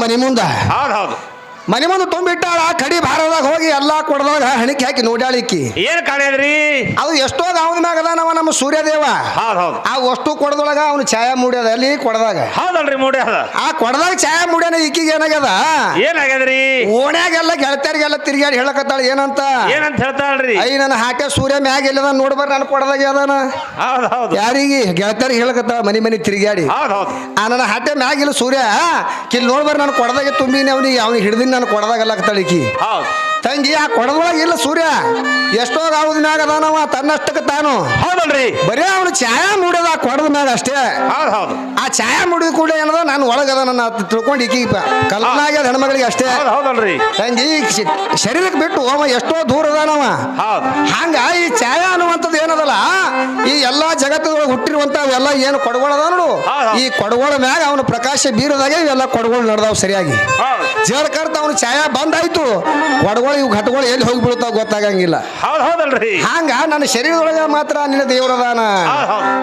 ಮನಿ ಮುಂದ? ಹೌದು ಹೌದು. ಮನಿ ಮುಂದೆ ತುಂಬಿಟ್ಟಾಳ ಕಡಿ ಭಾರದಾಗ ಹೋಗಿ ಎಲ್ಲಾ ಕೊಡದಾಗ ಹಣಿಕೆ ಹಾಕಿ ನೋಡಾಳಿಕ್ಕಿ ಏನ್ ಕಾಣ್ಯದ್ರಿ ಅದು ಎಷ್ಟೋ ಅವನ ಮ್ಯಾಗ ಅದಾನವ ನಮ್ಮ ಸೂರ್ಯದೇವ. ಹೌದ್ ಹೌದು. ಆ ಅಷ್ಟು ಕೊಡದೊಳಗ ಅವನು ಛಾಯಾ ಮೂಡ್ಯದ ಅಲ್ಲಿ ಕೊಡದಾಗ. ಹೌದಲ್ರಿ ಮೂಡ್ಯದ ಆ ಕೊಡದಾಗ ಛಾಯಾ ಮೂಡ್ಯನ ಈಕಿಗೆ ಏನಾಗ್ಯದ? ಏನಾಗ್ಯದ್ರಿ? ಓಣ್ಯಾಗೆಲ್ಲ ಗೆಳತಿಯರಿಗೆಲ್ಲ ತಿರ್ಗಾಡಿ ಹೇಳಕತ್ತಾಳ ಏನಂತ? ಏನಂತ ಹೇಳ್ತಾಳ್ರಿ? ಐ ನನ್ನ ಹಾಟೆ ಸೂರ್ಯ ಮ್ಯಾಗ ಎಲ್ಲದ ನೋಡ್ಬಾರ ನಾನು ಕೊಡದಾಗ ಅದಾನ. ಹೌದ್ ಹೌದು. ಯಾರಿಗೆ? ಗೆಳತಿಯರಿಗೆ ಹೇಳಕತ್ತಾಳ ಮನಿ ಮನಿ ತಿರ್ಗಾಡಿ ಹೌದ್ ಹೌದು. ಆ ನನ್ನ ಹಾಟೆ ಮ್ಯಾಗಿಲ್ಲ ಸೂರ್ಯ. ಕಿಲ್ ನೋಡ್ಬಾರ ನಾನು ಕೊಡದಾಗೆ ತುಂಬಿನಿ ಅವನಿಗೆ ಅವ್ನಿಗೆ ಹಿಡ್ದಿನಿ. ನಾನು ಕೊಡದಾಗಲಾಗ್ತಾಳೆ ಈಕಿ. ಹೌದ್. ತಂಗಿ ಆ ಕೊಡದೊಳಗೆ ಇಲ್ಲ ಸೂರ್ಯ. ಎಷ್ಟೋ ಗಾವದ ಮ್ಯಾಗ ಅದಾನವ ತನ್ನಷ್ಟಕ್ಕೆ ತಾನು. ಹೌದಲ್ರಿ. ಬರೀ ಅವನು ಛಾಯಾ ಮೂಡ್ಯದ ಆ ಕೊಡದ ಮ್ಯಾಗ ಅಷ್ಟೇ. ಹೌದು ಹೌದು. ಆ ಛಾಯಾ ಮುಡಿದ ಕೂಡ ಏನದ ನಾನು ಒಳಗದ ನನ್ನ ತಿಳ್ಕೊಂಡು ಈಕಿ ಕಲ್ಪನಾ ಆಗ್ಯದ ಹೆಣ್ಮಗಳಿಗೆ ಅಷ್ಟೇ. ಹೌದ್ ಹೌದಲ್ರಿ. ತಂಗಿ ಶರೀರಕ್ಕೆ ಬಿಟ್ಟು ಅವ ಎಷ್ಟೋ ದೂರ ಅದಾನವ. ಹಂಗ ಈ ಛಾಯಾ ಅನ್ನುವಂಥದ್ದು ಏನದಲ್ಲ ಈ ಎಲ್ಲಾ ಜಗತ್ತದೊಳಗೆ ಹುಟ್ಟಿರುವಂತ ಎಲ್ಲ ಏನು ಕೊಡಗೋಳದ ನೋಡು. ಈ ಕೊಡಗೋಳ ಮ್ಯಾಗ ಅವನು ಪ್ರಕಾಶ ಬೀರದಾಗೆ ಇವೆಲ್ಲ ಕೊಡಗೋಳು ನಡೆದಾವ್ ಸರಿಯಾಗಿ. ಜೇರ್ಕರ್ತ ಅವನು ಛಾಯಾ ಬಂದಾಯ್ತು. ಕೊಡಗೋಳು ಇವು ಘಟಗಳು ಎಲ್ಲಿ ಹೋಗಿ ಬೀಳ್ತಾವ ಗೊತ್ತಾಗಂಗಿಲ್ಲ. ಹೌದ್ ಹೌದಲ್ರಿ. ಹಂಗ ನನ್ನ ಶರೀರದೊಳಗ ಮಾತ್ರ ನಿನ್ನ ದೇವ್ರದಾನ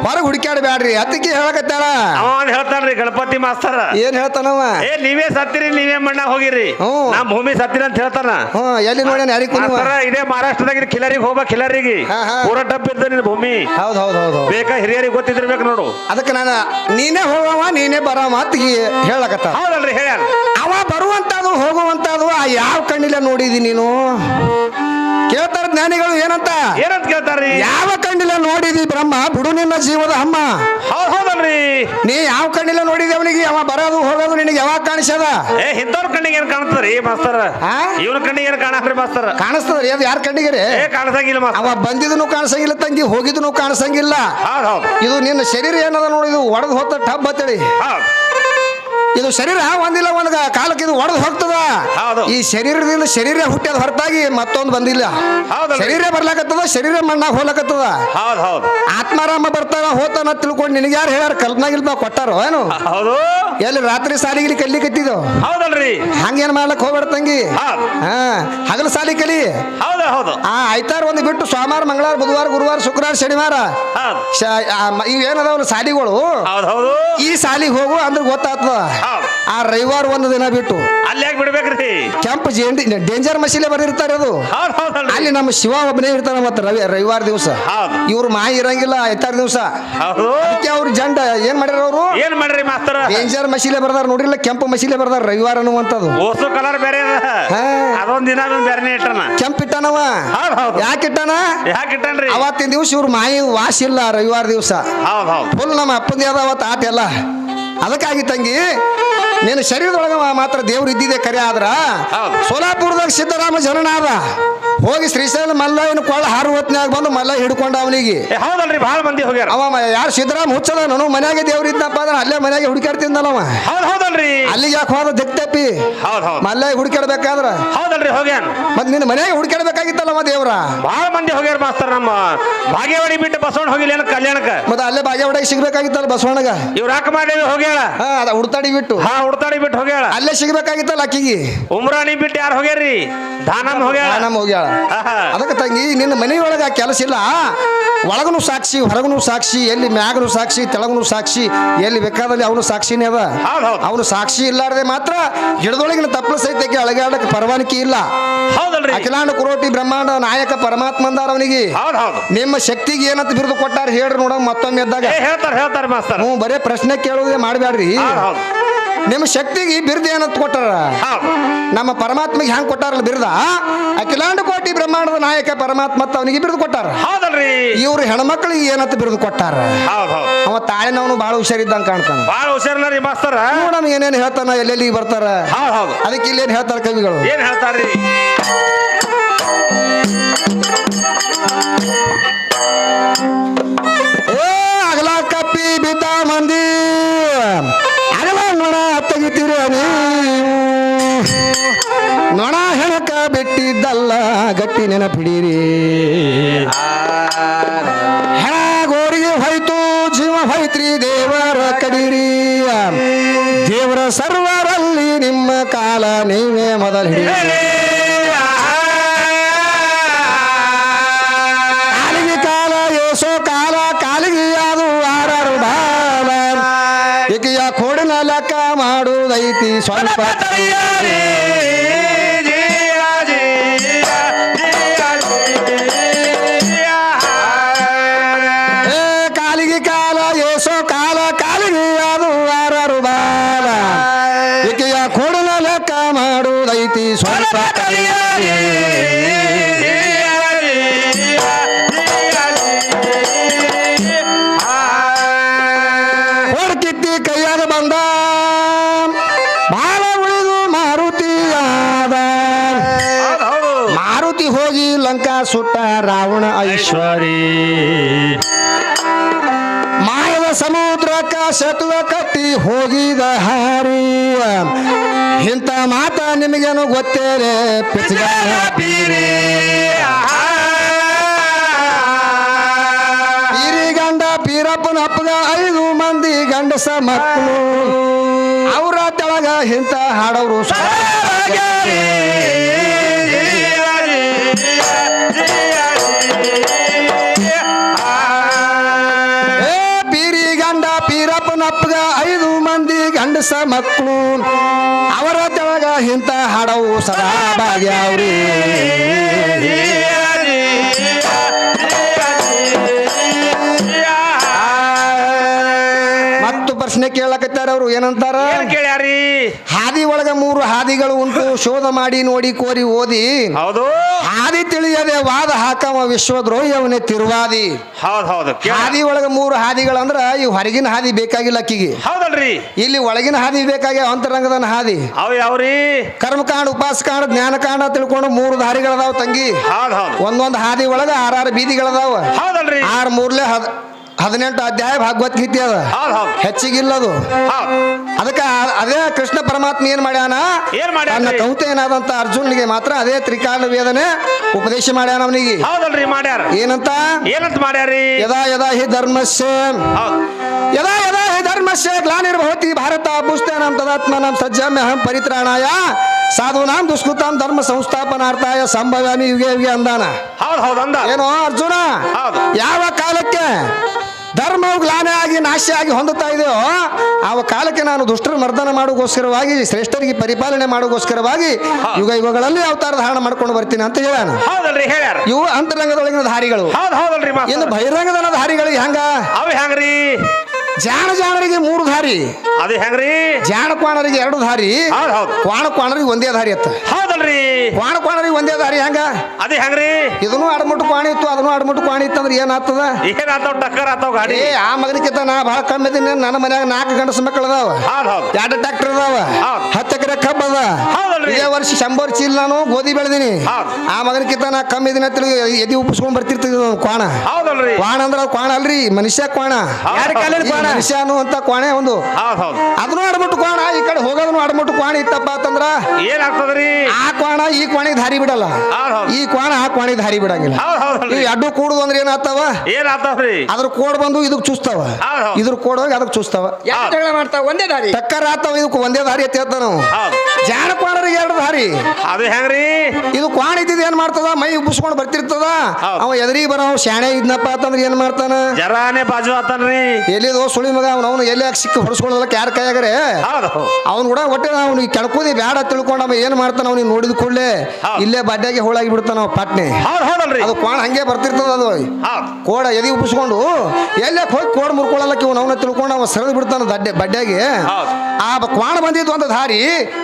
ಹೊರಗೆ ಹುಡುಕ್ಯಾಡಬ್ಯಾಡ್ರಿ. ಅದಕ್ಕೆ ಹೇಳಕತ್ತಾಳ. ಒಂದ್ ಹೇಳ್ತಾನ್ರಿ ಗಣಪತಿ ಮಾಸ್ತರ. ಏನ್ ಹೇಳ್ತಾನವ? ಏ ನೀವೇ ಸತ್ತಿರಿ ನೀವೇ ಮಣ್ಣ ಹೋಗಿರಿ. ಹ್ಮ್. ನಾ ಭೂಮಿ ಸತ್ತಿರಿ ಅಂತ ಹೇಳ್ತಾನ. ಹ್ಮ್ ಎಲ್ಲಿ ನೋಡ್ಯಾನ ಯಾರಿ ಮಾಸ್ತರ ಇದೇ ಮಹಾರಾಷ್ಟ್ರದಾಗ ಕಿಲರಿಗೆ ಹೋಗ್ಬಾ ಕಿಲರಿಗೆ ಹಾ, ಹಾ. ಪೂರ ಡಬ್ ಇದ್ದ ನಿನ್ ಭೂಮಿ. ಹೌದು ಹೌದು ಹೌದು ಬೇಕಾ ಹಿರಿಯರಿಗೆ ಗೊತ್ತಿದ್ದಿರ್ಬೇಕು ನೋಡು. ಅದಕ್ಕೆ ನಾನು ನೀನೇ ಹೋಗವ ನೀನೇ ಬರವ ಅಂತ ಹೇಳಕತ್ತ ಹೌದಲ್ರಿ ಹೇಳ್ಯಾರ ಅವ ಬರುವಂತದು ಹೋಗುವಂತ ಯಾವ ಕಣ್ಣಿಲ್ಲ ನೋಡಿದಿ ನೀನು? ಕೇಳ್ತಾರ ಜ್ಞಾನಿಗಳು ಏನಂತ? ಏನಂತ ಕೇಳ್ತಾರ್ರಿ? ಯಾವ ಕಣ್ಣಿಲ್ಲ ನೋಡಿದಿ ಬ್ರಹ್ಮ? ಬಿಡು ನಿನ್ನ ಜೀವದ ಅಮ್ಮ ಹೌದ್ ಹೌದಲ್ರಿ. ನೀ ಯಾವ ಕಣ್ಣಿಲ್ಲ ನೋಡಿದಿ ಅವನಿಗೆ? ಅವ ಬರೋದು ಹೋಗೋದು ನಿನಗೆ ಯಾವಾಗ ಕಾಣಿಸದ ಏ ಇಂಥವ್ರ ಕಣ್ಣಿಗೆ ಏನ್ ಕಾಣಿಸ್ತದ್ರಿ ಮಾಸ್ತರ? ಆ? ಇವನ ಕಣ್ಣಿಗೆ ಏನ್ ಕಾಣಕ್ರಿ ಮಾಸ್ತರ? ಕಾಣಿಸ್ತದ್ರಿ. ಅದು ಯಾರ ಕಣ್ಣಿಗೆ ರೀ? ಏ ಕಾಣಿಸಂಗಿಲ್ಲ ಮಾಸ್ತರ. ಅವ ಬಂದಿದನು ಕಾಣಿಸಂಗಿಲ್ಲ ತಂಗಿ ಹೋಗಿದನು ಕಾಣಿಸಂಗಿಲ್ಲ. ಹೌದ್ ಹೌದ್. ಇದು ನಿನ್ನ ಶರೀರ ಏನದ ನೋಡಿದು? ಒಡೆದು ಹೋತ ಟಬ್ ಅಂತೇಳಿ. ಹೌದ್. ಇದು ಶರೀರ ಒಂದಿಲ್ಲ ಒಂದ್ ಕಾಲಕ್ಕೆ ಇದು ಒಡೆದು ಹೋಗ್ತದ. ಈ ಶರೀರದಿಂದ ಶರೀರ ಹುಟ್ಟ್ಯದ ಹೊರತಾಗಿ ಮತ್ತೊಂದು ಬಂದಿಲ್ಲ. ಶರೀರ ಬರ್ಲಾಕತ್ತದ ಶರೀರ ಮಣ್ಣಾಗ ಹೋಗ್ಲಾಕತ್ತದ ಆತ ಹೌದ್ ಆತ್ಮಾರಾಮ ಬರ್ತಾನ ಹೋತಾನ ತಿಳ್ಕೊಂಡು ನಿನಗೆ ಯಾರು ಹೇಳ್ಯಾರ? ಕಲ್ಪನಾ ಗಿಲ್ಪನಾ ಕೊಟ್ಟಾರೋ ಏನು? ಹೌದು. ಎಲ್ಲಿ ರಾತ್ರಿ ಸಾಲಿಗಿಲಿ ಕಲ್ಲಿ ಕತ್ತಿದ್ದು ಹೌದಲ್ರಿ. ಹಂಗೇನ್ ಮಾಡ್ಲಕ್ ಹೋಗ್ಬೇಡ ತಂಗಿ? ಹಾ. ಹಗಲು ಸಾಲಿ ಕಲಿ? ಹೌದ ಹೌದು. ಆ ಐತಾರ ಒಂದು ಬಿಟ್ಟು ಸೋಮವಾರ ಮಂಗಳವಾರ ಬುಧವಾರ ಗುರುವಾರ ಶುಕ್ರವಾರ ಶನಿವಾರ? ಇವೇನದವ್ರು ಸಾಲಿಗಳು? ಈ ಸಾಲಿಗೆ ಹೋಗು ಅಂದ್ರೆ ಗೊತ್ತಾಗ್ತದ. ಆ ರವಿವಾರ ಒಂದು ದಿನ ಬಿಟ್ಟು. ಅಲ್ಲಿ ಬಿಡ್ಬೇಕ್ರಿ. ಕೆಂಪು ಜೇಂಡಿ ಡೇಂಜರ್ ಮಸೀಲೆ ಬರೆದಿರ್ತಾರೆ ಅದು. ಹೌದ್ ಹೌದಲ್ರಿ ಅಲ್ಲಿ ನಮ್ಮ ಶಿವ ಒಬ್ಬನೇ ಇರ್ತಾನೆ ಮತ್ತೆ ರವಿ ರವಿವಾರ ದಿವಸ. ಹೌದ್. ಇವ್ರು ಮಾಯ ಇರಂಗಿಲ್ಲ ಐತಾರ ದಿವಸ. ಹೌದು. ಅದಕ್ಕೆ ಅವ್ರು ಜಂಡ ಏನ್ ಮಾಡ್ಯಾರ ಅವರು? ಏನ್ ಮಾಡ್ರಿ ಮಾಸ್ತರ? ಡೇಂಜರ್ ಮಸೀಲೆ ಬರ್ದಾರ ನೋಡಿಲ್ಲ ಕೆಂಪು ಮಸೀಲೆ ಬರ್ದಾರ ರವಿವಾರ ಅನ್ನುವಂಥದ್ದು ಓಸು ಕಲರ್ ಬೇರೆ ಅದ. ಹಾ. ಅದೊಂದ್ ದಿನ ಅದೊಂದ್ ಬೇರೆನೇ ಇಟ್ಟನ. ಕೆಂಪ್ ಇಟ್ಟಾನವ? ಹೌದ್ ಹೌದು. ಯಾಕೆ ಇಟ್ಟಾನ? ಯಾಕೆ ಇಟ್ಟನ್ರಿ? ಅವತ್ತಿನ ದಿವಸ ಇವ್ರ ಮಾಯಿ ವಾಸ ಇಲ್ಲ ರವಿವಾರ ದಿವಸ. ಹೌದ್ ಹೌದ್. ಫುಲ್ ನಮ್ಮ ಅಪ್ಪಂದಿ ಅದ ಅವತ್ತು ಎಲ್ಲಾ ಎಲ್ಲ. ಅದಕ್ಕಾಗಿ ತಂಗಿ ನಿನ್ನ ಶರೀರದೊಳಗ ಮಾತ್ರ ದೇವ್ರು ಇದ್ದಿದೆ ಕರೆ ಆದ್ರ. ಸೋಲಾಪುರದಾಗ ಸಿದ್ದರಾಮ ಜನನಾದ ಹೋಗಿ ಶ್ರೀಶೈಲ ಮಲ್ಲಯ್ಯನ ಕೊಳ್ಳ ಹಾರು ಹೊತ್ನ್ಯಾಗ ಬಂದು ಮಲ್ಲ ಹಿಡ್ಕೊಂಡ ಅವನಿಗೆ. ಹೌದಲ್ರಿ ಬಹಳ ಮಂದಿ ಹೋಗ್ಯಾರ. ಅವ ಮ- ಯಾರು ಸಿದ್ದರಾಮ್ ಹುಚ್ಚದ ನಾನು ಮನ್ಯಾಗೆ ದೇವ್ರು ಇದ್ನಪ್ಪ ಅಂದ್ರೆ ಅಲ್ಲೇ ಮನ್ಯಾಗೆ ಹುಡುಕಾಡ್ತಿದ್ದಲ್ಲವ ಹೌದ್ ಹೌದಲ್ರಿ. ಅಲ್ಲಿಗೆ ಯಾಕೆ ಹೋದ ದಿಕ್ತಪ್ಪಿ? ಹೌದ್ ಹೌದ್. ಮಲ್ಲಯ್ಯ ಹುಡುಕಾಡ್ಬೇಕಾದ್ರ ಹೌದಲ್ರಿ ಹೋಗ್ಯಾನ. ಮತ್ ನಿನ್ನ ಮನ್ಯಾಗೆ ಹುಡುಕಾಡ್ಬೇಕಾಗಿತ್ತಲ್ಲವ ದೇವ್ರ? ಬಹಳ ಮಂದಿ ಹೋಗ್ಯಾರ ಮಾಸ್ತರ್ ನಮ್ಮ. ಭಾಗ್ಯವಾಡಿ ಬಿಟ್ಟು ಬಸವಣ್ಣ ಹೋಗಿಲ್ಲ ಏನ ಕಲ್ಯಾಣಕ್ಕ? ಮತ್ತೆ ಅಲ್ಲೇ ಬಾಗೇವಾಡಿಗೆ ಸಿಗ್ಬೇಕಾಗಿತ್ತಲ್ಲ ಬಸವಣ್ಣಗ? ಇವ್ರ ಯಾಕೆ ಮಾಡಿ ಹೋಗ್ಯಾಳ? ಹಾ ಅದ ಹುಡ್ತಾಡಿ ಬಿಟ್ಟು. ಹಾ ಹುಡ್ತಾಡಿ ಬಿಟ್ಟು ಹೋಗ್ಯಾಳ. ಅಲ್ಲೇ ಸಿಗ್ಬೇಕಾಗಿತ್ತಲ್ಲ ಅಕ್ಕಿಗೆ ಉಮ್ರಾಣಿ ಬಿಟ್ಟು ಯಾರು ಹೋಗ್ಯಾರ್ರಿ? ದಾನಮ್ ಹೋಗ್ಯಾಳ. ನಮ್ಮ ಹೋಗ್ಯಾಳ. ಅದಕ್ಕೆ ತಂಗಿ ನಿನ್ನ ಆ ಕೆಲಸ ಇಲ್ಲ. ಒಳಗನು ಸಾಕ್ಷಿ ಹೊರಗನು ಸಾಕ್ಷಿ ಎಲ್ಲಿ ಮ್ಯಾಗನು ಸಾಕ್ಷಿ ತೆಳಗನು ಸಾಕ್ಷಿ ಎಲ್ಲಿ ಬೇಕಾದಲ್ಲಿ ಅವನು ಸಾಕ್ಷಿನೇ ಅವ. ಅವನು ಸಾಕ್ಷಿ ಇಲ್ಲಾರದೆ ಮಾತ್ರ ಗಿಡದೊಳಗಿನ ತಪ್ಪಲ ಸಹಿತಕ್ಕೆ ಅಳಗಾಡಕ್ಕೆ ಪರವಾನಗಿ ಇಲ್ಲ. ಅಖಿಲಾಂಡ ಕುರೋಟಿ ಬ್ರಹ್ಮಾಂಡ ನಾಯಕ ಪರಮಾತ್ಮ ಅಂದಾರ ಅವನಿಗೆ ನಿಮ್ಮ ಶಕ್ತಿಗೆ ಏನಂತ ಬಿರುದು ಕೊಟ್ಟಾರ ಹೇಳ್ರಿ ನೋಡ ಮತ್ತೊಮ್ಮೆ ಎದ್ದಾಗ. ಹೇಳ್ತಾರೆ ಹೇಳ್ತಾರೆ ಮಾಸ್ತರ್. ಹ್ಞೂ ಬರೇ ಪ್ರಶ್ನೆ ಕೇಳುವುದೇ ಮಾಡಬೇಡ್ರಿ ನಿಮ್ಮ ಶಕ್ತಿಗೆ ಬಿರುದು ಏನಂತ ಕೊಟ್ಟಾರ? ನಮ್ಮ ಪರಮಾತ್ಮಗೆ ಹ್ಯಾಂಗ್ ಕೊಟ್ಟಾರಲ್ಲ ಬಿರುದ? ಅಖಿಲಾಂಡ ಕೋಟಿ ಬ್ರಹ್ಮಾಂಡದ ನಾಯಕ ಪರಮಾತ್ಮ ಅವನಿಗೆ ಬಿರುದು ಕೊಟ್ಟಾರ? ಹೌದಲ್ರಿ. ಇವ್ರು ಹೆಣ್ಮಕ್ಳಿಗೆ ಏನಂತ ಬಿರುದು ಕೊಟ್ಟಾರ? ಅವ ತಾಳಿನವನು ಬಹಳ ಹುಷಾರಿದ್ದಂಗೆ ಕಾಣ್ತಾನ. ಬಹಳ ಹುಷಾರಿಲ್ಲ ರೀ ಮಾಸ್ತರ. ನೋಡಮ್ ಏನೇನ್ ಹೇಳ್ತಾನ ಎಲ್ಲೆಲ್ಲಿ ಬರ್ತಾರ? ಅದಕ್ಕೆ ಇಲ್ಲೇನ್ ಹೇಳ್ತಾರ ಕವಿಗಳು? ಏನ್ ಹೇಳ್ತಾರ್ರಿ? ಏ ಅಗಲ ಕಪ್ಪಿ ಬಿದ್ದ ಮಂದಿ. ನೊಣ ಹೆಣಕ ಬಿಟ್ಟಿದ್ದಲ್ಲ, ಗಟ್ಟಿ ನೆನಪಿಡಿರಿ. ಹೆಣ ಗೋರಿಗೆ ಹೋಯ್ತು, ಜೀವ ಹೋಯ್ತ್ರಿ, ದೇವರ ಕಡಿರಿ. ದೇವರ ಸರ್ವರಲ್ಲಿ ನಿಮ್ಮ ಕಾಲ ನೀವೇ ಮೊದಲು ಹಿಡಿಯಿರಿ ಸ್ವಲ್ಪ ರಾವಣ ಐಶ್ವರಿ. ಮಾಯವ ಸಮುದ್ರ ಸತ್ವ ಕಟ್ಟಿ ಹೋಗಿದ ಹಾರಿ. ಇಂಥ ಮಾತ ನಿಮಗೇನು ಗೊತ್ತೇರೆ, ಪಿಚ್ಗಾರ? ಪೀರಿ ಗಂಡ ಪೀರಪ್ಪನ ಐದು ಮಂದಿ ಗಂಡಸ ಮಕ್ಕಳು. ಅವರ ತೆಳಗ ಇಂತ ಹಾಡೋರು ಗಂಡಸ ಮಕ್ಕಳು ಅವರ ತೆಳಗ ಇಂಥ ಹಾಡವು ಸದಾ ಬಾಗ್ಯಾವ್ರಿ ಮತ್ತು ಪ್ರಶ್ನೆ ಕೇಳಕತ್ತಾರ ಅವ್ರು ಏನಂತಾರ ಕೇಳ್ಯಾರೀ ಹಾದಿ ಒಳಗ ಮೂರು ಹಾದಿಗಳು ಉಂಟು. ಶೋಧ ಮಾಡಿ ನೋಡಿ ಕೋರಿ ಓದಿ. ಹೌದು. ಹಾದಿ ತಿಳಿಯದೆ ವಾದ ಹಾಕವ ವಿಶ್ವದ್ರೋಹಿ ಅವನೇ ತಿರುವಾದಿ. ಹೌದು ಹೌದು. ಹಾದಿ ಒಳಗ ಮೂರು ಹಾದಿಗಳಂದ್ರ ಈ ಹೊರಗಿನ ಹಾದಿ ಬೇಕಾಗಿಲ್ಲ ಅಕ್ಕಿಗೆ. ಹೌದಲ್ರಿ. ಇಲ್ಲಿ ಒಳಗಿನ ಹಾದಿ ಬೇಕಾಗಿ ಅಂತರಂಗದ ಹಾದಿ. ಅವ್ ಯಾವ್ರಿ? ಕರ್ಮಕಾಂಡ ಉಪಾಸಕಾಂಡ ಜ್ಞಾನಕಾಂಡ ತಿಳ್ಕೊಂಡು ಮೂರು ದಾರಿಗಳದಾವ ತಂಗಿ. ಹೌದ್ ಹೌದು. ಒಂದೊಂದು ಹಾದಿ ಒಳಗ ಆರಾರು ಬೀದಿಗಳದಾವ. ಹೌದಲ್ರಿ. ಆರ್ ಮೂರ್ಲೆ ಹದ್ ಹದಿನೆಂಟು ಅಧ್ಯಾಯ ಭಾಗವದ್ಗೀತೆ ಅದ. ಹೆಚ್ಚಿಗಿಲ್ಲ ಅದು ಅದಕ್ಕೆ ಅದೇ ಕೃಷ್ಣ ಪರಮಾತ್ಮ ಏನ್ ಮಾಡ್ಯಾನ? ತನ್ನ ಕೌತೇನಾದಂತ ಅರ್ಜುನ್ಗೆ ಮಾತ್ರ ಅದೇ ತ್ರಿಕಾಲ ವೇದನೆ ಉಪದೇಶ ಮಾಡ್ಯಾನ ಅವನಿಗೆ. ಏನಂತ? ಏನಂತ ಮಾಡ್ಯಾರಿ? ಯದಾ ಯದಾ ಹಿ ಧರ್ಮಸ್ಯ ಯದಾ ಯದಾ ಹಿ ಧರ್ಮಸ್ಯ ಗ್ಲಾನಿರ್ಭವತಿ ಭಾರತ ಅಭುಸ್ತೇನಾಂ ತದಾತ್ಮನಾಂ ಸಜ್ಜಾಮ್ಯ ಅಹಂ ಪರಿತ್ರಾಣಾಯ ಸಾಧುನಾಂ ದುಷ್ಕೃತಾಂ ಧರ್ಮ ಸಂಸ್ಥಾಪನಾರ್ಥಾಯ ಸಂಭವಾಮಿ ಯುಗೆ ಯುಗೆ ಅಂದಾನ. ಹೌದು ಹೌದು ಅಂದ. ಏನೋ ಅರ್ಜುನ. ಯಾವ ಕಾಲಕ್ಕೆ? ಧರ್ಮವು ಗ್ಲಾನೆ ಆಗಿ ನಾಶ ಆಗಿ ಹೊಂದುತ್ತಾ ಇದೆಯೋ ಆ ಕಾಲಕ್ಕೆ ನಾನು ದುಷ್ಟರ ಮರ್ದನ ಮಾಡೋಗೋಸ್ಕರವಾಗಿ ಶ್ರೇಷ್ಠರಿಗೆ ಪರಿಪಾಲನೆ ಮಾಡೋಗೋಸ್ಕರವಾಗಿ ಯುಗ ಯುಗಗಳಲ್ಲಿ ಅವತಾರ ಧಾರಣ ಮಾಡ್ಕೊಂಡು ಬರ್ತೀನಿ ಅಂತ ಹೇಳಾನ ಇವು ಅಂತರಂಗದೊಳಗಿನ ಧಾರಿಗಳು. ಇನ್ನು ಬಹಿರಂಗದ ಬಹಿರಂಗದನ ಧಾರಿಗಳು ಹೆಂಗ? ಅವ್ ಹೆಂಗ್ರಿ? ಜಾಣ ಜಾಣರಿಗೆ ಮೂರು ದಾರಿ ಅದು ಹೆಂಗ್ರಿ? ಜಾಣ ಕ್ವಾಣರಿಗೆ ಎರಡು ದಾರಿ ಹೌದು ಹೌದು. ಕ್ವಾಣ ಕ್ವಾಣರಿಗೆ ಒಂದೇ ದಾರಿ ಅತ್ತ. ಹೌದಲ್ರಿ? ಕ್ವಾಣ ಕ್ವಾಣರಿಗೆ ಒಂದೇ ದಾರಿ ಹೆಂಗ? ಅದು ಹೆಂಗ್ರಿ? ಇದನ್ನು ಅಡ್ಮುಟ್ಟು ಕ್ವಾಣಿ ಇತ್ತು ಅದನ್ನು ಅಡ್ಮುಟ್ಟು ಕ್ವಾಣಿ ಇತ್ತು ಅಂದ್ರೆ ಏನಾಗ್ತದ? ಏನ್ ಆತಾವ್ ಟಕ್ಕರ್ ಆತಾವ್ ಗಾಡಿ? ಏ ಆ ಮಗನಿಗಿಂತ ನಾ ಭಾಳ ಕಮ್ಮಿ ಇದೀನಿ ನನ್ನ ಮನ್ಯಾಗ ನಾಲ್ಕು ಗಂಡಸ ಮಕ್ಕಳು ಅದಾವ. ಹೌದ್ ಹೌದ್. ಎರಡು ಟ್ರ್ಯಾಕ್ಟರ್ ಅದಾವ. ಹೌದ್. ಹತ್ತು ಎಕರೆ ಕಬ್ಬ ಅದ. ಹೌದಲ್ರಿ? ಇದೇ ವರ್ಷ ಶಂಬರ್ ಚೀಲ ನಾನು ಗೋಧಿ ಬೆಳೆದೀನಿ. ಹೌದ್. ಆ ಮಗನಿಗಿಂತ ನಾ ಕಮ್ಮಿ ಇದೀನಿ ಅಂತ ಎದಿ ಉಪ್ಪಿಸ್ಕೊಂಡ್ ಬರ್ತಿರ್ತೀವಿ ಕ್ವಾಣ. ಹೌದಲ್ರಿ. ಕ್ವಾಣ ಅಂದ್ರೆ ಅದು ಕ್ವಾಣ ಅಲ್ರಿ ಮನುಷ್ಯ ಕ್ವಾಣ. ಯಾರ ಕಾಲಲ್ಲಿ ಕ್ವಾಣ? ಮನುಷ್ಯ ಅಂತ ಕೋಣೆ ಒಂದು. ಹೌದ್ ಹೌದ್. ಅದನ್ನು ಆಡ್ಬಿಟ್ಟು ಕೋಣ ಈ ಕಡೆ ಹೋಗೋದನ್ನು ಆಡ್ಬಿಟ್ಟು ಕೋಣೆ ಇತ್ತಪ್ಪ ಅಂತಂದ್ರ ಏನ್ ಆಗ್ತದ್ರಿ ಆ ಕೋಣ ಈ ಕೋಣೆಗೆ ಧಾರಿ ಬಿಡಲ್ಲ. ಹೌದ್ ಹೌದ್. ಈ ಕೋಣ ಆ ಕೋಣೆಗೆ ಧಾರಿ ಬಿಡಂಗಿಲ್ಲ. ಹೌದ್ ಈ ಅಡ್ಡು ಕೂಡುದು ಅಂದ್ರೆ ಏನಾಗ್ತಾವ? ಏನ್ ಆತಾವ್ರಿ ಅದ್ರ ಕೋಡ್ ಬಂದು ಇದಕ್ ಚುಸ್ತಾವ ಹೌದ್ ಹೌದ್. ಇದ್ರ ಕೋಡ್ ಹೋಗಿ ಅದಕ್ಕೆ ಚುಸ್ತಾವ ಯಾಕೆ ಜಗಳ ಮಾಡ್ತಾವ? ಒಂದೇ ದಾರಿ. ಟಕ್ಕರ್ ಆತಾವ ಇದಕ್ಕೆ ಒಂದೇ ದಾರಿ ಅಂತ ಹೇಳ್ತಾವ ನಾವು ಹೌದ್. ಜಾಣ ಕೋಣರಿಗೆ ಎರಡು ದಾರಿ. ಅದು ಹೆಂಗ್ರಿ? ಇದು ಕೋಣ ಇದ್ದಿದ್ ಏನ್ ಮಾಡ್ತದ? ಮೈ ಉಬ್ಬಿಸ್ಕೊಂಡು ಬರ್ತಿರ್ತದ? ಹೌದ್. ಅವ ಎದರಿ ಬರೋ ಶಾಣೆ ಇದ್ನಪ್ಪ ಅಂತಂದ್ರೆ ಏನ್ ಮಾಡ್ತಾನ? ಜರಾನೇ ಬಾಜು ಆತನ್ರಿ. ಎಲ್ಲಿದೋ ಸುಳಿ ಮಗ ಅವನು ಅವನು ಎಲ್ಲಿ ಸಿಕ್ಕಿ ಹೊರಸ್ಕೊಳ್ಳೋದಕ್ಕೆ ಯಾರ ಕೈಯಾಗರೆ? ಹೌದು. ಅವ್ನು ಕೂಡ ಒಟ್ಟೆ ಅವ್ನಿಗೆ ಕೆಣಕುದಿ ಬ್ಯಾಡ ತಿಳ್ಕೊಂಡು ಅವ ಏನ್ ಮಾಡ್ತಾನ ಅವ್ನಿಗೆ ನೋಡಿದ ಕೂಡಲೇ. ಇಲ್ಲೇ ಬಡ್ಡೆಗೆ ಹೋಳಾಗಿ ಬಿಡ್ತಾನ ಅವ ಪಟ್ನೆ ಹೌದು ಹೌದಲ್ರಿ. ಅದು ಕೋಣ ಹಂಗೆ ಬರ್ತಿರ್ತದ ಅದು. ಕೋಡ ಎದಿ ಉಪ್ಪಿಸ್ಕೊಂಡು ಎಲ್ಲೇ ಹೋಗಿ ಕೋಡ್ ಮುರ್ಕೊಳ್ಳಲಕ್ಕೆ ಇವನು ಅವನ ತಿಳ್ಕೊಂಡು ಅವ ಸರಿದು ಬಿಡ್ತಾನ ದಡ್ಡೆ ಬಡ್ಡೆಗೆ. ಆ ಕ್ವಾಣ ಬಂದಿದ್ದು ಒಂದು ದಾರಿ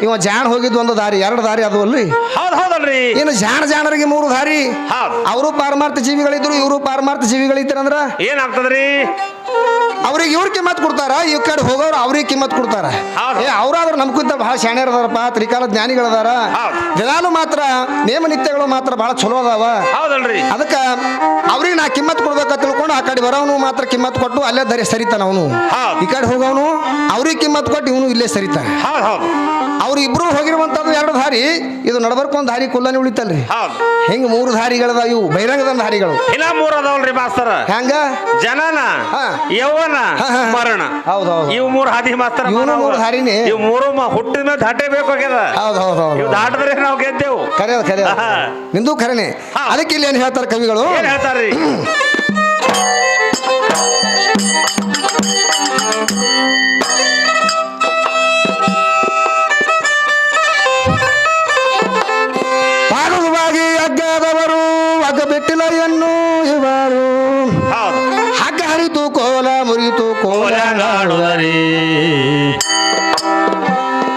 ಇವ ಜಾಣ ಹೋಗಿದ್ದು ಒಂದು ದಾರಿ ಎರಡು ದಾರಿ ಅದು ಅಲ್ರಿ ಹೌದು ಹೌದಲ್ರಿ. ಇನ್ನು ಜಾಣ ಜಾಣರಿಗೆ ಮೂರು ದಾರಿ. ಅವರು ಪಾರಮಾರ್ಥ ಜೀವಿಗಳಿದ್ರು ಇವರು ಪಾರಮಾರ್ಥ ಜೀವಿಗಳಿದ್ರಂದ್ರ ಏನ್ ಆಗ್ತದ್ರಿ ಅವ್ರಿಗೆ ಇವ್ರ ಕಿಮ್ಮತ್ ಕೊಡ್ತಾರ ಈ ಕಡೆ ಹೋಗೋರು ಅವ್ರಿಗೆ ಕಿಮ್ಮತ್ ಕೊಡ್ತಾರ. ಏ ಅವ್ರಾದ್ರೂ ನಮ್ಗಿಂತ ಬಹಳ ಶಾಣ್ಯರ್ ಅದಾರಪ್ಪ ತ್ರಿಕಾಲ ಜ್ಞಾನಿಗಳದಾರ. ದಿನಾಲು ಮಾತ್ರ ನೇಮ ನಿತ್ಯಗಳು ಮಾತ್ರ ಬಹಳ ಚಲೋ ಅದಾವ. ಅದಕ್ಕೆ ಅವ್ರಿಗೆ ನಾ ಕಿಮ್ಮತ್ ಕೊಡ್ಬೇಕಂತ ತಿಳ್ಕೊಂಡು ಆ ಕಡೆ ಬರೋನು ಮಾತ್ರ ಕಿಮ್ಮತ್ ಕೊಟ್ಟು ಅಲ್ಲೇ ದರಿ ಸರಿತಾನ ಅವನು. ಈ ಕಡೆ ಹೋಗೋನು ಅವ್ರಿಗೆ ಕಿಮ್ಮತ್ ಕೊಟ್ಟು ಇವನು ಇಲ್ಲೇ ಸರಿತಾನೆ. ಅವ್ರು ಇಬ್ರು ಹೋಗಿರುವಂತದ್ದು ಎರಡು ದಾರಿ. ಇದು ನಡಬರ್ಕೊಂಡು ದಾರಿ ಕುಲ್ಲನೆ ಉಳಿತಲ್ರಿ. ಹೌದ್. ಹೆಂಗ್ ಮೂರು ದಾರಿಗಳದ? ಇವು ಬಹಿರಂಗದ ದಾರಿಗಳು. ಇನ್ನ ಮೂರ್ ಅದಾವಲ್ರಿ ಮಾಸ್ತರ. ಹೆಂಗ ಜನನ. ಯೌವನ. ಮರಣ. ಹೌದೌದು ಇವು ಮೂರು ಹಾದಿ ಮಾಸ್ತರ ಇವ್ನು ಮೂರು ದಾರಿನೇ. ಇವು ಮೂರು ಹುಟ್ಟಿನ ಹುಟ್ಟಿದ ಮೇಲೆ ದಾಟೇ ಬೇಕಾಗ್ಯದ ಹೌದು ಹೌದು ಇವ್ ಹೌದು. ದಾಟದ್ರೆ ನಾವು ಗೆದ್ದೆವು. ಕರೆ ಕರೆ. ನಿಂದು ಕರೆನೆ. ಹಾ. ಅದಕ್ಕೆ ಇಲ್ಲಿ ಏನ್ ಹೇಳ್ತಾರೆ ಕವಿಗಳು? ಹೇಳ್ತಾರೆ ಹೇಳ್ತಾರ್ರಿ? ಮುಗಿಲ ಎನ್ನು ಇವರು ಹಗ್ಗ ಹರಿತು ಕೋಲ ಮುರಿತು ಕೋಲ ನಾಡುವರಿ.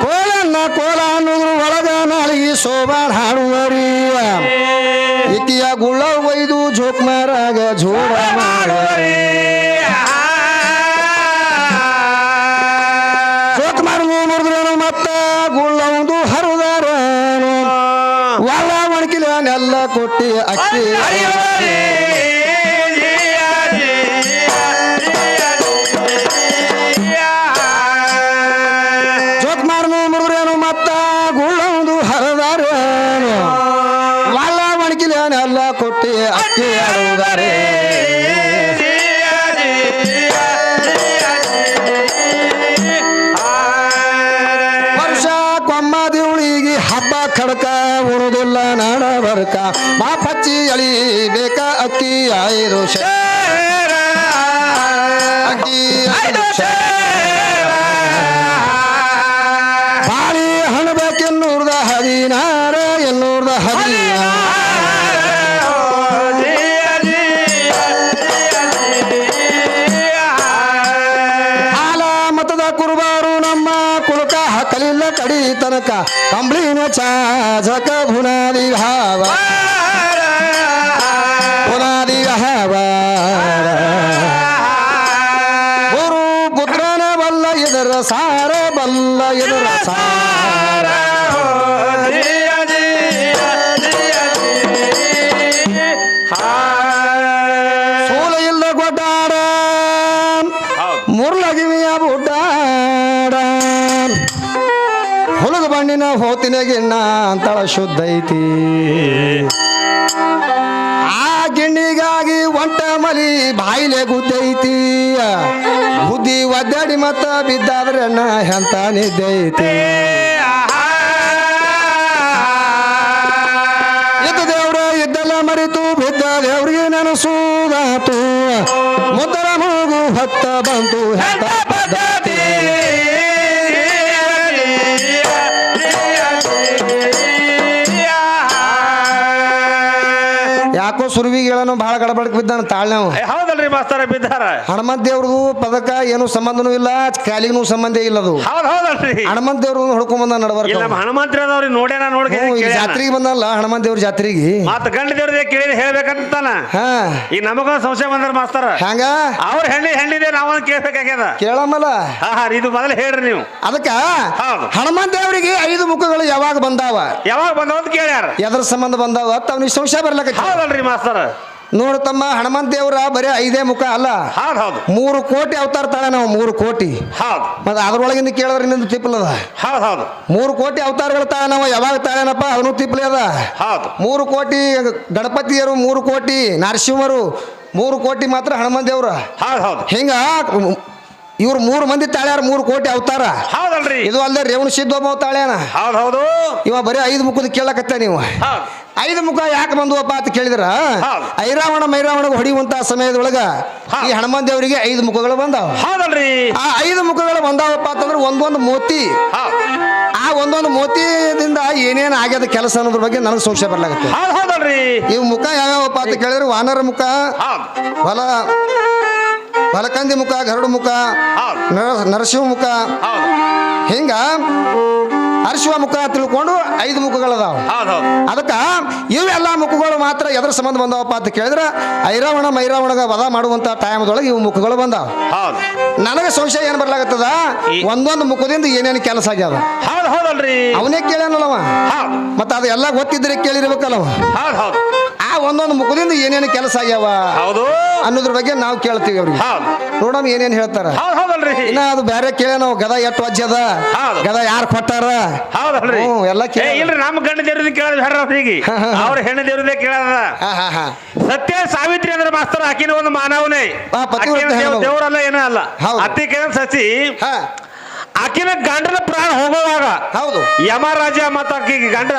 ಕೋಲನ್ನ ಕೋಲ ಅನ್ನುದ್ರು ಒಳಗ ನಾಳಿಗೆ ಶೋಭಾನ್ ಹಾಡುವರಿ. ಇಕ್ಕಿಯ ಗುಳ್ಳ ಒಯ್ದು ಜೋಕ್ ಮಾರಾಗ ಜೋರ ಮಾಡುವರಿ ಜೋಕ್ ಮಾಡುದು ಮುರಿದ್ರೇನು ಮತ್ತ ಗುಳ್ಳ ಒಂದು ಹರಿದಾರೇನು? ಒಳ ಒಣಕಿಲೆಲ್ಲ ಕೊಟ್ಟಿ ಅಕ್ಕಿ. ಅಕ್ಕಿ ಆಡುವುದಾರೆ ವರ್ಷ ಕೊಮ್ಮ ದಿವಳಿಗೆ ಹಬ್ಬ ಖಡ್ಕ ಉಣುದಿಲ್ಲ ನಾಡ ಬರ್ಕ. ಮಾ ಪಚ್ಚಿ ಅಳಿ ಬೇಕ ಅಕ್ಕಿ ಆಯಿರು ಶೇ ತನಕ ಕಂಬಳಿನ ಚಾಜಕ ಭುನಾದಿ ಭಾವ ಭುನಾದಿ ಭಾವ ಗುರು ಪುತ್ರನ ಬಲ್ಲ ಇದರ ಸಾರ ಬಲ್ಲ ಇದರ ಸಾರ ಗಿಣ್ಣ ಅಂತಳ ಶುದ್ಧ ಐತಿ. ಆ ಗಿಣ್ಣಿಗಾಗಿ ಒಂಟ ಮಲಿ ಬಾಯಿಲೆ ಗುದ್ದೈತಿ ಬುದ್ಧಿ ಒದ್ದಾಡಿ ಮತ್ತ ಬಿದ್ದಾದ್ರೆ ಅಣ್ಣ ಎಂತ ನಿದ್ದೈತಿ ಇದ್ದ ದೇವ್ರ ಇದ್ದಲ್ಲ ಮರಿತು ಬಿದ್ದ ದೇವ್ರಿಗೆ ನೆನಸುದಾತು ಮುದ್ದರ ಮೂಗು ಹತ್ತ ಬಂತು ಹೆತ್ತ ಯಾಕೋ ಸುರುವಿಗಳನು ಬಹಳ ಗಡಬಡಕ್ ಬಿದ್ದಾನ ತಾಳ್ನವ್ ಏ, ಹೌದಲ್ರಿ ಮಾಸ್ತರ ಬಿದ್ದಾರ. ಹನುಮಂತ ದೇವ್ರದು ಪದಕ ಏನು ಸಂಬಂಧನೂ ಇಲ್ಲ ಕಾಲಿಗೂ ಸಂಬಂಧ ಇಲ್ಲದು. ಹೌದ್ ಹೌದಲ್ರಿ. ಹನುಮಂತ ದೇವ್ರ ಹೊಡ್ಕೊಂಡ್ ಬಂದ ನಡಬರ್ಕ ಹನುಮಂತ ನಮ್ಮ ಹನುಮಂತ್ರಿ ಅದಾವ್ರಿ ನೋಡ್ಯಾನ ನೋಡ್ಕ ಜಾತ್ರೆಗೆ ಬಂದಲ್ಲ ಹನುಮಂತ ದೇವ್ರ ಜಾತ್ರೆಗೆ. ಮತ್ತ ಗಂಡ ದೇವ್ರದೇ ಕೇಳಿ ಹೇಳ್ಬೇಕಂತಾನ. ಹಾ. ಈಗ ನಮಗ ಸಂಶಯ ಬಂದ್ರ ಮಾಸ್ತರ. ಹ್ಯಾಂಗ? ಅವ್ರ ಹೆಣ್ಣಿ ಹೆಣ್ಣಿದೆ ನಾವೊಂದು ಕೇಳ್ಬೇಕಾಗ್ಯದ. ಕೇಳಮ್ಮಲ್ಲ? ಹಾ ಹಾ ಇದು ಮೊದಲು ಹೇಳ್ರಿ ನೀವು. ಅದಕ್ಕ ಹೌದು. ಹನುಮಂತ ದೇವರಿಗೆ ಐದು ಮುಖಗಳು ಯಾವಾಗ ಬಂದಾವ? ಯಾವಾಗ ಬಂದವಂತ ಕೇಳ್ಯಾರ. ಎದ್ರ ಸಂಬಂಧ ಬಂದಾವ ಅಂತ ಅವ್ನಿಗೆ ಸಂಶಯ ಬರ್ಲಕ್ಕ ಹೌದಲ್ರಿ ಮಾಸ್ತರ. ನೋಡು ತಮ್ಮ ಹನುಮಂತ ದೇವ್ರ ಬರೀ ಐದೇ ಮುಖ ಅಲ್ಲ. ಹೌದು ಹೌದು ಮೂರು ಕೋಟಿ ಅವತಾರ ತಾಳೆ ನಾವು ಮೂರು ಕೋಟಿ. ಹೌದು ಮತ್ತೆ ಅದ್ರೊಳಗಿಂದ ಕೇಳಿದ್ರೆ ಇನ್ನೊಂದು ತಿಪ್ಪಲದ ಹೌದ್ ಹೌದು ಮೂರು ಕೋಟಿ ಅವತಾರಗಳು ತಾಳೆ ನಾವು ಯಾವಾಗ ತಾಳೆನಪ್ಪ? ಅವನು ತಿಪ್ಲಿ ಅದ. ಹೌದು ಮೂರು ಕೋಟಿ ಗಣಪತಿಯರು ಮೂರು ಕೋಟಿ ನರಸಿಂಹರು ಮೂರು ಕೋಟಿ ಮಾತ್ರ ಹನುಮಂತ ದೇವ್ರ. ಹೌದು ಹೌದು ಹಿಂಗ ಇವ್ರು ಮೂರು ಮಂದಿ ತಾಳ್ಯಾರ ಮೂರು ಕೋಟಿ ಅವತಾರ. ಹೌದಲ್ರಿ. ಇದು ಅಲ್ಲದೆ ರೇವಣ ಸಿದ್ದೊಬ್ಬ ತಾಳ್ಯಾನ. ಹೌದು ಹೌದು. ಇವ ಬರೀ ಐದು ಮುಖದ ಕೇಳಕತ್ತ ನೀವು. ಐದು ಮುಖ ಯಾಕೆ ಬಂದುವಪ್ಪ ಅಂತ ಕೇಳಿದ್ರ. ಐರಾವಣ ಮೈರಾವಣ ಹೊಡಿಯುವಂತ ಸಮಯದೊಳಗ. ಈ ಹನುಮಾನ್ ದೇವರಿಗೆ ಐದು ಮುಖಗಳು ಬಂದಾವ. ಹೌದಲ್ರಿ. ಆ ಐದು ಮುಖಗಳು ಬಂದಾವಪ್ಪ ಅಂತಂದ್ರೆ ಒಂದೊಂದು ಮೋತಿ. ಆ ಒಂದೊಂದು ಮೋತಿಯಿಂದ ಏನೇನು ಆಗ್ಯದ ಕೆಲಸ ಅನ್ನೋದ್ರ ಬಗ್ಗೆ ನನಗೆ ಸಂಶಯ ಬರ್ಲಾಗತ್ತೆ. ಹೌದು ಹೌದಲ್ರಿ. ಇವು ಮುಖ ಯಾವ್ಯಾವಪ್ಪ ಅಂತ ಕೇಳಿದ್ರೆ ವಾನರ ಮುಖ ಹೊಲ ಹೊಲಕಂದಿ ಮುಖ ಗರುಡು ಮುಖ ನರ- ನರಸಿಂಹ ಮುಖ. ಹಿಂಗ ಅರಶಿವ ಮುಖ ತಿಳ್ಕೊಂಡು ಐದು ಮುಖಗಳದಾವ. ಅದಕ್ಕ ಇವೆಲ್ಲ ಮುಖಗಳು ಮಾತ್ರ ಎದ್ರ ಸಂಬಂಧ ಬಂದವಪ್ಪ ಅಂತ ಕೇಳಿದ್ರೆ ಐರಾವಣ ಮೈರಾವಣಗ ವಧ ಮಾಡುವಂತ ಟೈಮ್ದೊಳಗೆ ಇವು ಮುಖಗಳು ಬಂದಾವ. ನನಗೆ ಸಂಶಯ ಏನು ಬರ್ಲಾಗತ್ತದ? ಒಂದೊಂದು ಮುಖದಿಂದ ಏನೇನು ಕೆಲಸ ಆಗ್ಯಾವ ಅವನೇ ಕೇಳ್ಯಾನಲ್ಲವ? ಹೌದ್. ಮತ್ತೆ ಅದು ಎಲ್ಲ ಗೊತ್ತಿದ್ರೆ ಕೇಳಿರ್ಬೇಕಲ್ಲವ? ಒಂದೊಂದು ಮುಖದಿಂದ ಏನೇನು ಕೆಲಸ ಆಗ್ಯಾವ ಹೌದು. ಅನ್ನೋದ್ರ ಬಗ್ಗೆ ನಾವು ಕೇಳ್ತೀವಿ ಅವ್ರಿಗೆ. ನೋಡಮ್ ಏನೇನು ಹೇಳ್ತಾರ? ಇನ್ನ ಅದು ಬೇರೆ ಕೇಳ ನಾವು ಗದ ಎಷ್ಟು ವಜ್ಜದ. ಗದ ಯಾರು ಕೊಟ್ಟಾರ? ಹೌದಲ್ರಿ. ಹ್ಞೂ, ಎಲ್ಲ ಕೇಳಿ. ಇಲ್ರಿ ನಮ್ಮ ಗಂಡ ದೇವ್ರದ್ದು ಕೇಳದ್ ಬೇಡ ಅವ್ರಿಗೆ ಅವ್ರ ಹೆಣ್ಣು ದೇವ್ರದೇ ಕೇಳದ. ಸತ್ಯ ಸಾವಿತ್ರಿ ಅಂದ್ರೆ ಮಾಸ್ತರ ಆಕಿನ ಒಂದು ಮಾನವನೇ. ದೇವರಲ್ಲ ಏನೋ ಅಲ್ಲ. ಅತಿ ಅತ್ತಿ ಕೇಳ ಸಸಿ ಹಾ. ಆಕಿನ ಗಂಡನ ಪ್ರಾಣ ಹೋಗುವಾಗ ಹೌದು. ಯಮರಾಜ ಮತ್ತ ಆಕಿ ಗಂಡ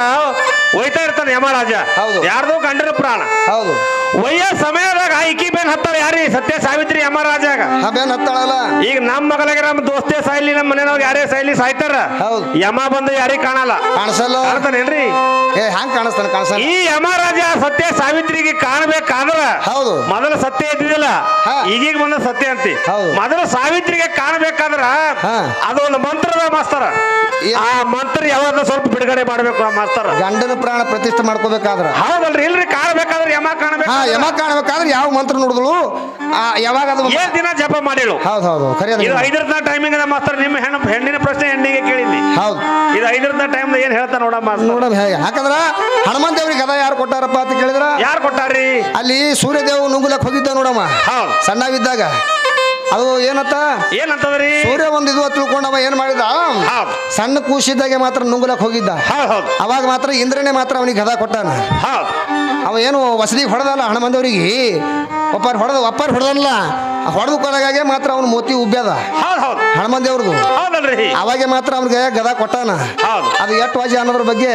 ಒಯ್ತಾ ಇರ್ತಾನೆ ಯಮರಾಜ. ಹೌದು. ಯಾರ್ದು ಗಂಡನ ಪ್ರಾಣ. ಹೌದು. ಒಯ್ಯ ಸಮಯದಾಗ ಐಕಿ ಬೇನ್ ಹತ್ತಾಳ ಯಾರಿ? ಸತ್ಯ ಸಾವಿತ್ರಿ ಯಮರಾಜಾಗ. ಹತ್ತಾಳಲ್ಲ? ಈಗ ನಮ್ಮ ಮಗಳಿಗೆ ನಮ್ಮ ದೋಸ್ತೆ ಸಾಯ್ಲಿ ನಮ್ಮ ಮನೆಯವ್ರು ಯಾರೇ ಸಾಯ್ಲಿ ಸಾಯ್ತಾರ. ಹೌದು. ಯಮ ಬಂದು ಯಾರಿಗೆ ಕಾಣಲ್ಲ? ಕಾಣಿಸಲ್ಲ? ಕಾಣ್ತಾನೇನ್ರಿ ಏ ಹ್ಯಾಂಗ ಕಾಣಿಸ್ತಾನೆ ಕಾಣಿಸಲ್ಲ? ಈ ಯಮರಾಜ ಸತ್ಯ ಸಾವಿತ್ರಿಗೆ ಕಾಣಬೇಕಾದ್ರ ಹೌದು. ಮೊದಲ ಸತ್ಯ ಇದ್ದಿದ್ದಿಲ್ಲ. ಈಗೀಗ ಬಂದ ಸತ್ಯ ಅಂತಿ. ಹೌದು. ಮೊದಲು ಸಾವಿತ್ರಿಗೆ ಕಾಣಬೇಕಾದ್ರ. ಅದೊಂದು ಮಂತ್ರದ ಮಾಸ್ತರ? ಆ ಮಂತ್ರ ಯಾವಾಗ ಸ್ವಲ್ಪ ಬಿಡುಗಡೆ ಮಾಡಬೇಕು ಆ ಮಾಸ್ತರ. ಗಂಡನ ಪ್ರಾಣ ಪ್ರತಿಷ್ಠೆ ಮಾಡ್ಕೋಬೇಕಾದ್ರ? ಹೌದಲ್ರಿ ಇಲ್ರಿ ಕಾಣಬೇಕಾದ್ರೆ ಯಮ ಕಾಣಬೇಕು ಹಾ ಯಮ ಕಾಣಬೇಕಾದ್ರೆ ಯಾವ ಮಂತ್ರ ನೋಡಿದ್ಳು ಆ ಯಾವಾಗ ಅದು ಏಳು ದಿನ ಜಪ ಮಾಡಿಳು ಹೌದು ಹೌದು ಖರೀದಿ ಇದು ಐದರದ ಟೈಮಿಂಗ್ ಅದ ಮಾಸ್ತರ ನಿಮ್ಮ ಹೆಣ್ಣು ಹೆಣ್ಣಿನ ಪ್ರಶ್ನೆ ಹೆಣ್ಣಿಗೆ ಕೇಳಿದ್ನಿ. ಹೌದು. ಇದು ಐದರದ ಟೈಮ್ ಏನ್ ಹೇಳ್ತಾ ನೋಡ ಮಾಸ್ತರ. ಹೇಗೆ. ಯಾಕಂದ್ರ ಹನುಮಂತ ದೇವ್ರಿಗೆ ಗದ ಯಾರು ಕೊಟ್ಟಾರಪ್ಪ ಅಂತ ಕೇಳಿದ್ರ? ಯಾರು ಕೊಟ್ಟಾರ್ರಿ ಅಲ್ಲಿ ಸೂರ್ಯದೇವ್ ನುಂಗುಲಕ್ ಹೋಗಿದ್ದ ನೋಡಮ್ಮ. ಹೌದು. ಸಣ್ಣವಿದ್ದಾಗ. ಅದು ಏನತ್ತ? ಏನಂತದ್ರಿ? ಸೂರ್ಯ ಒಂದು ಇದು ತಿಳ್ಕೊಂಡವ ಏನ್ ಮಾಡಿದ? ಸಣ್ಣ ಕೂಸಿದ್ದಾಗೆ ಮಾತ್ರ ನುಂಗ್ಲಕ್ ಹೋಗಿದ್ದ. ಅವಾಗ ಮಾತ್ರ ಇಂದ್ರನೇ ಮಾತ್ರ ಅವನಿಗೆ ಗದ ಕೊಟ್ಟಾನ. ಅವ ಏನು ವಸದಿಗೆ ಹೊಡೆದಲ್ಲ ಹನುಮಂತವ್ರಿಗೆ ಒಪ್ಪಾರ ಹೊಡೆದ ಒಪ್ಪಾರ ಹೊಡೆದಲ್ಲ ಹೊಡೆದು ಕೊಡಗಾಗೆ ಮಾತ್ರ ಅವನು ಮೋತಿ ಉಬ್ಬ್ಯದ. ಹಣಮಂದೇವ್ರದು ಅವಾಗೆ ಮಾತ್ರ ಅವನಿಗೆ ಗದ ಕೊಟ್ಟಾನ. ಅದು ಎಷ್ಟು ವಾಜಿ ಅನ್ನೋದ್ರ ಬಗ್ಗೆ?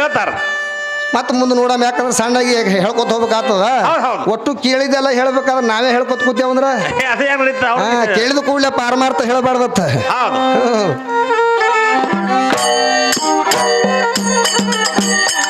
ಹೇಳ್ತಾರ. ಮತ್ತೆ ಮುಂದೆ ನೋಡಮ್ ಯಾಕಂದ್ರೆ ಸಣ್ಣಾಗಿ ಹೇಳ್ಕೊತ ಹೋಗ್ಬೇಕಾಗ್ತದ. ಒಟ್ಟು ಕೇಳಿದೆಲ್ಲ ಹೇಳ್ಬೇಕಾದ್ರೆ ನಾವೇ ಹೇಳ್ಕೊತ ಕೂತೇವಂದ್ರ ಕೇಳಿದ ಕೂಡಲೇ ಪಾರಮಾರ್ಥ ಹೇಳಬಾರ್ದತ್ತ. ಹೌದು.